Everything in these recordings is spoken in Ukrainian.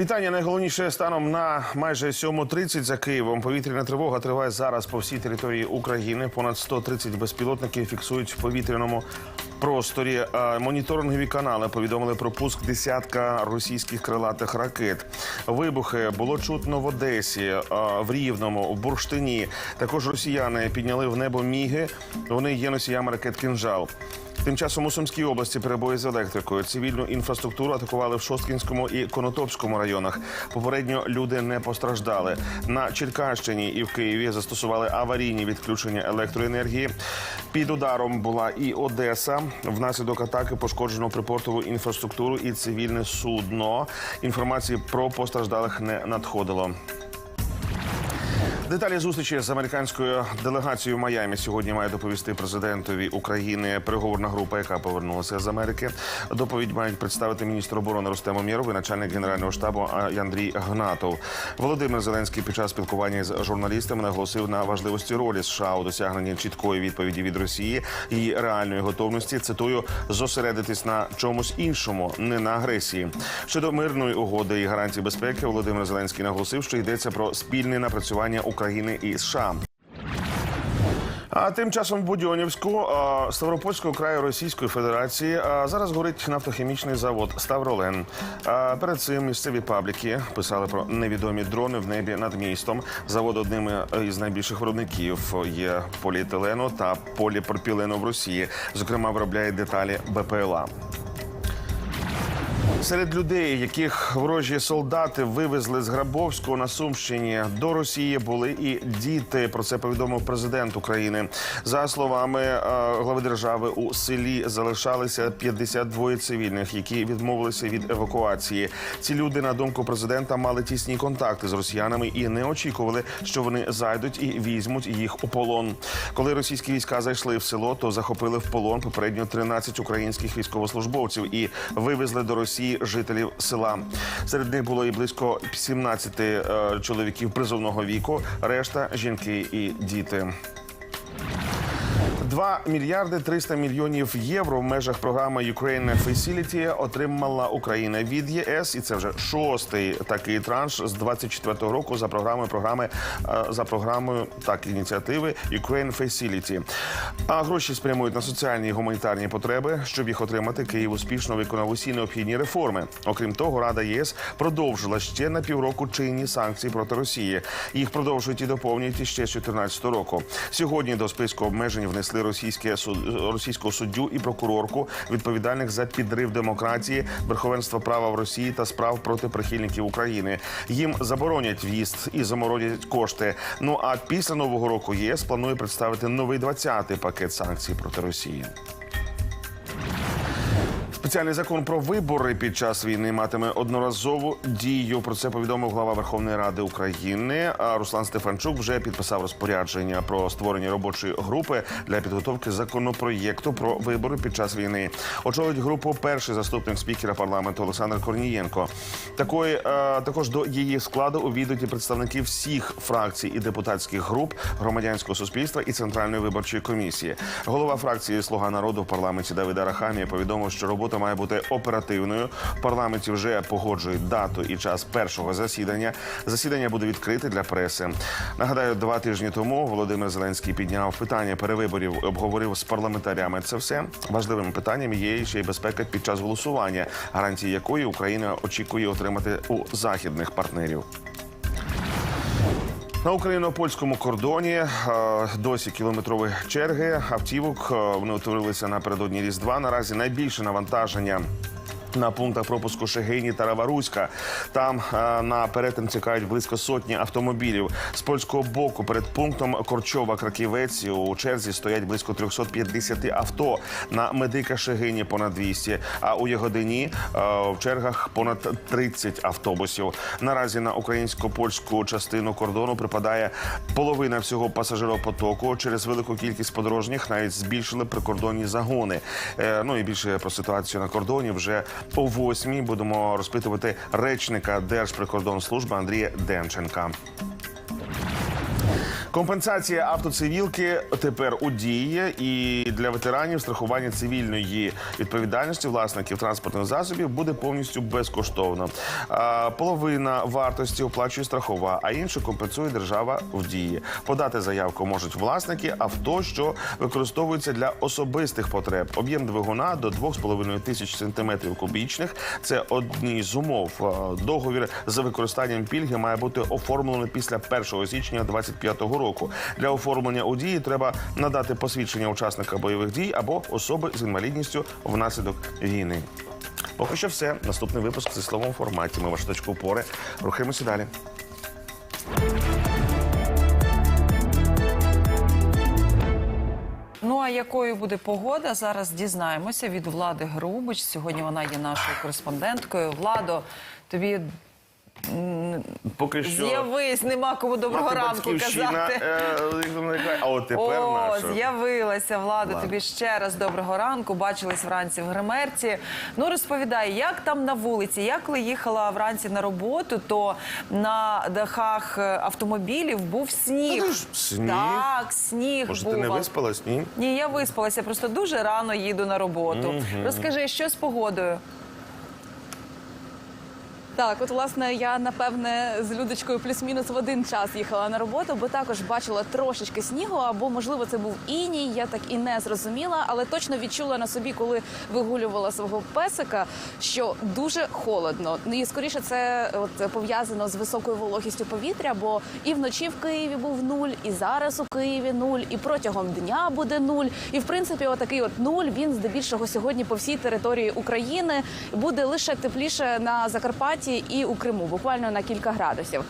Вітання найголовніше станом на майже 7.30 за Києвом. Повітряна тривога триває зараз по всій території України. Понад 130 безпілотників фіксують в повітряному просторі. А Моніторингові канали повідомили про пуск десятка російських крилатих ракет. Вибухи було чутно в Одесі, в Рівному, в Бурштині. Також росіяни підняли в небо міги. Вони є носіями ракет «Кинжал». Тим часом у Сумській області перебої з електрикою. Цивільну інфраструктуру атакували в Шосткінському і Конотопському районах. Попередньо люди не постраждали. На Черкащині і в Києві застосували аварійні відключення електроенергії. Під ударом була і Одеса. Внаслідок атаки пошкоджено припортову інфраструктуру і цивільне судно. Інформації про постраждалих не надходило. Деталі зустрічі з американською делегацією в Майамі сьогодні має доповісти президентові України переговорна група, яка повернулася з Америки. Доповідь мають представити міністр оборони Рустем Умєров і начальник генерального штабу Андрій Гнатов. Володимир Зеленський під час спілкування з журналістами наголосив на важливості ролі США у досягненні чіткої відповіді від Росії і реальної готовності. Цитую зосередитись на чомусь іншому, не на агресії. Щодо мирної угоди і гарантій безпеки, Володимир Зеленський наголосив, що йдеться про спільне напрацювання України і США. А тим часом в Будьонівську Ставропольського краю Російської Федерації зараз горить нафтохімічний завод Ставролен. Перед цим місцеві пабліки писали про невідомі дрони в небі над містом. Завод одним із найбільших виробників є поліетилену та поліпропілену в Росії. Зокрема, виробляє деталі БПЛА. Серед людей, яких ворожі солдати вивезли з Грабовського на Сумщині до Росії, були і діти. Про це повідомив президент України. За словами е, глави держави, у селі залишалися 52 цивільних, які відмовилися від евакуації. Ці люди, на думку президента, мали тісні контакти з росіянами і не очікували, що вони зайдуть і візьмуть їх у полон. Коли російські війська зайшли в село, то захопили в полон попередньо 13 українських військовослужбовців і вивезли до Росії жителів села. Серед них було і близько 17 е, чоловіків призовного віку, решта жінки і діти. 2 мільярди 300 мільйонів євро в межах програми Ukraine Facility отримала Україна від ЄС, і це вже шостий такий транш з 24-го року за програмою програми е, за програмою так ініціативи Ukraine Facility. А гроші спрямують на соціальні і гуманітарні потреби. Щоб їх отримати, Київ успішно виконав усі необхідні реформи. Окрім того, Рада єС продовжила ще на півроку чинні санкції проти Росії. Їх продовжують і доповнюють іще з 2014 року. Сьогодні до списку обмежень внесли російське суд- російського суддю і прокурорку, відповідальних за підрив демократії, верховенства права в Росії та справ проти прихильників України. Їм заборонять в'їзд і заморозять кошти. Ну а після нового року ЄС планує представити новий 20-й пакет санкцій проти Росії. Спеціальний закон про вибори під час війни матиме одноразову дію. Про це повідомив глава Верховної Ради України. А Руслан Стефанчук вже підписав розпорядження про створення робочої групи для підготовки законопроєкту про вибори під час війни. Очолить групу перший заступник спікера парламенту Олександр Корнієнко. Такої е, також до її складу увійдуть і представники всіх фракцій і депутатських груп громадянського суспільства і центральної виборчої комісії. Голова фракції Слуга народу в парламенті Давид Арахамія повідомив, що робота має бути оперативною. В парламенті вже погоджують дату і час першого засідання. Засідання буде відкрите для преси. Нагадаю, два тижні тому Володимир Зеленський підняв питання перевиборів, обговорив з парламентарями. Це все важливим питанням є ще й безпека під час голосування, гарантії якої Україна очікує отримати у західних партнерів. На україно-польському кордоні е, досі кілометрові черги автівок. Е, Вони утворилися напередодні Різдва. Наразі найбільше навантаження. На пунктах пропуску Шегині та Раваруська там е, на перетин чекають близько сотні автомобілів. З польського боку перед пунктом Корчова Краківець у черзі стоять близько 350 авто. На медика Шегині понад 200, а у Ягодині е, в чергах понад 30 автобусів. Наразі на українсько-польську частину кордону припадає половина всього пасажиропотоку. Через велику кількість подорожніх навіть збільшили прикордонні загони. Е, Ну і більше про ситуацію на кордоні вже о восьмій будемо розпитувати речника Держприкордонслужби Андрія Демченка. Компенсація автоцивілки тепер у дії, і для ветеранів страхування цивільної відповідальності власників транспортних засобів буде повністю безкоштовно. Половина вартості оплачує страхова, а інше компенсує держава в дії. Подати заявку можуть власники авто, що використовуються для особистих потреб. Об'єм двигуна до 2,5 тисяч сантиметрів кубічних. Це одні з умов. Договір за використанням пільги має бути оформлений після 1 січня 2025 року. Для оформлення у дії треба надати посвідчення учасника бойових дій або особи з інвалідністю внаслідок війни. Поки що все. Наступний випуск в цифровому форматі. Ми вашу точку опори. Рухаємося далі. Ну а якою буде погода? Зараз дізнаємося від влади Грубич. Сьогодні вона є нашою кореспонденткою. Владо, тобі Поки що з'явись, нема кому доброго ранку казати. е, а от тепер О, наша. з'явилася влада. Тобі ще раз доброго ранку. Бачились вранці в гримерці. Ну розповідай, як там на вулиці? Я коли їхала вранці на роботу, то на дахах е, автомобілів був сніг. Ж сніг? Так, сніг Може, був. ти не виспалась? Ні? Ні, я виспалася, просто дуже рано їду на роботу. Розкажи, що з погодою? Так, от власне я напевне з Людочкою плюс-мінус в один час їхала на роботу, бо також бачила трошечки снігу, або можливо це був іній. Я так і не зрозуміла, але точно відчула на собі, коли вигулювала свого песика, що дуже холодно. Ну і скоріше це от пов'язано з високою вологістю повітря, бо і вночі в Києві був нуль, і зараз у Києві нуль, і протягом дня буде нуль. І в принципі, отакий от нуль він здебільшого сьогодні по всій території України буде лише тепліше на Закарпатті і у Криму, буквально на кілька градусів.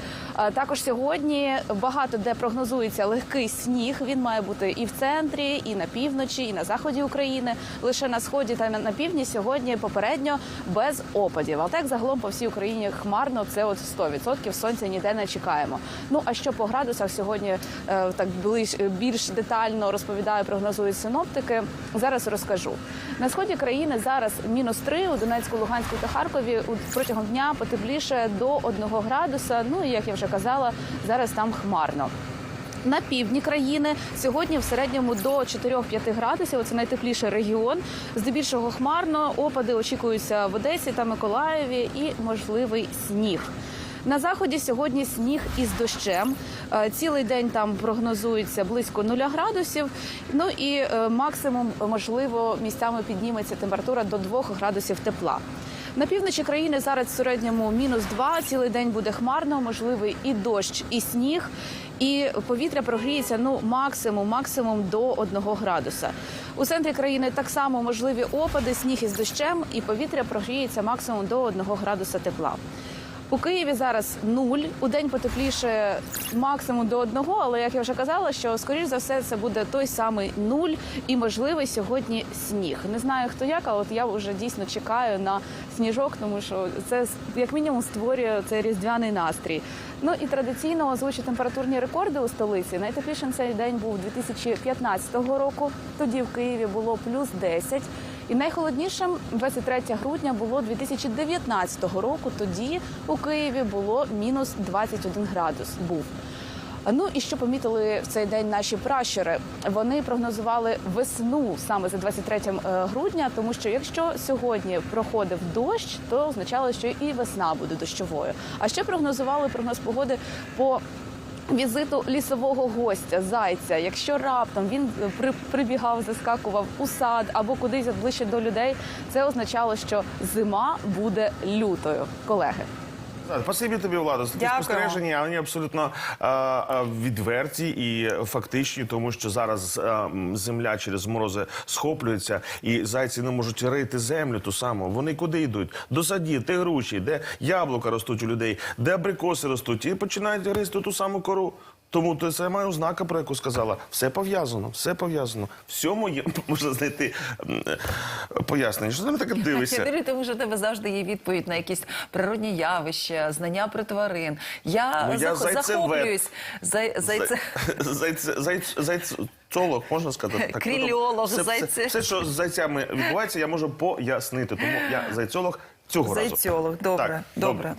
Також сьогодні багато де прогнозується легкий сніг. Він має бути і в центрі, і на півночі, і на заході України. Лише на сході та на- півдні сьогодні попередньо без опадів. А так загалом по всій Україні хмарно. Це от 100%. Сонця ніде не чекаємо. Ну а що по градусах сьогодні е, так ближ, більш детально розповідаю, прогнозують синоптики. Зараз розкажу. На сході країни зараз мінус 3, у Донецьку, Луганську та Харкові протягом дня потепліше до 1 градуса. Ну і як я вже казала, зараз там хмарно. На півдні країни сьогодні в середньому до 4-5 градусів. Це найтепліший регіон. Здебільшого хмарно. Опади очікуються в Одесі та Миколаєві і можливий сніг. На заході сьогодні сніг із дощем. Е, Цілий день там прогнозується близько 0 градусів. Ну і е, максимум можливо місцями підніметься температура до 2 градусів тепла. На півночі країни зараз в середньому мінус 2, цілий день буде хмарно, можливий і дощ, і сніг. І повітря прогріється ну максимум, максимум до 1 градуса. У центрі країни так само можливі опади, сніг із дощем, і повітря прогріється максимум до 1 градуса тепла. У Києві зараз нуль. У день потепліше максимум до одного, але як я вже казала, що скоріш за все це буде той самий нуль і можливий сьогодні сніг. Не знаю хто як, але от я вже дійсно чекаю на сніжок, тому що це як мінімум створює цей різдвяний настрій. Ну і традиційно озвучу температурні рекорди у столиці. Найтеплішим цей день був 2015 року. Тоді в Києві було плюс 10. І найхолоднішим 23 грудня було 2019 року. Тоді у Києві було мінус 21 градус. Був. Ну і що помітили в цей день наші пращури? Вони прогнозували весну саме за 23 е, грудня, тому що якщо сьогодні проходив дощ, то означало, що і весна буде дощовою. А ще прогнозували прогноз погоди по візиту лісового гостя зайця. Якщо раптом він е, прибігав, заскакував у сад або кудись ближче до людей, це означало, що зима буде лютою, колеги. Так, Спасибі тобі, Влада, за такі Дякую. спостереження. Вони абсолютно е, е, відверті і фактичні, тому що зараз е, земля через морози схоплюється, і зайці не можуть рити землю ту саму. Вони куди йдуть? До садів, де груші, де яблука ростуть у людей, де абрикоси ростуть, і починають гризти ту саму кору. Тому то це має ознака, про яку сказала. Все пов'язано, все пов'язано. Всьому є можна знайти пояснення. Що ти таке дивишся? дивлюсь, тому що у тебе завжди є відповідь на якісь природні явища, знання про тварин. Я, Ну, я зах- захоплююсь. Зай, зайце... Зайце, зайць, зайцолог, можна сказати? Так, Крильолог, все, зайце- все, все, що з зайцями відбувається, я можу пояснити. Тому я зайцолог цього разу. Зайцьолог. Добре, Так, добре.